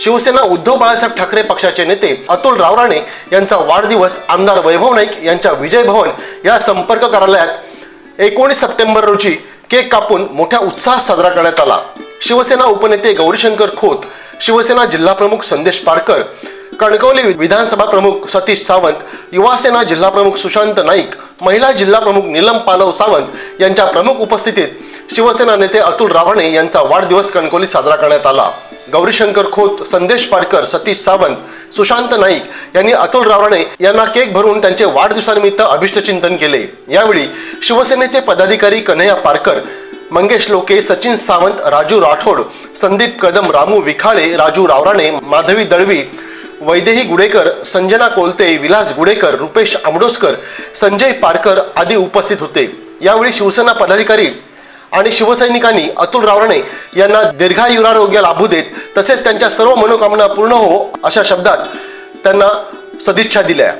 शिवसेना उद्धव बाळासाहेब ठाकरे पक्षाचे नेते अतुल रावराणे यांचा वाढदिवस आमदार वैभव नाईक यांच्या विजय भवन या संपर्क कार्यालयात एकोणीस सप्टेंबर रोजी केक कापून मोठ्या उत्साहात साजरा करण्यात आला. शिवसेना उपनेते गौरीशंकर खोत शिवसेना जिल्हा प्रमुख संदेश पारकर कणकवली विधानसभा प्रमुख सतीश सावंत युवासेना जिल्हा प्रमुख सुशांत नाईक महिला जिल्हा प्रमुख नीलम पालव सावंत यांच्या प्रमुख उपस्थितीत शिवसेना नेते अतुल रावणे यांचा वाढदिवस कणकवली साजरा करण्यात आला. गौरीशंकर खोत संदेश पारकर सतीश सावंत सुशांत नाईक यांनी अतुल रावणे यांना केक भरून त्यांचे वाढदिवसानिमित्त अभिष्टचिंतन केले. यावेळी शिवसेनेचे पदाधिकारी कन्हैया पारकर मंगेश लोके सचिन सावंत राजू राठोड संदीप कदम रामू विखाळे राजू रावराणे माधवी दळवी वैदेही गुडेकर संजना कोलते विलास गुडेकर रुपेश आमडोसकर संजय पारकर आदी उपस्थित होते. यावेळी शिवसेना पदाधिकारी आणि शिवसैनिकांनी अतुल रावराणे यांना दीर्घायुरारोग्य लाभू देत तसेच त्यांच्या सर्व मनोकामना पूर्ण हो अशा शब्दात त्यांना सदिच्छा दिल्या.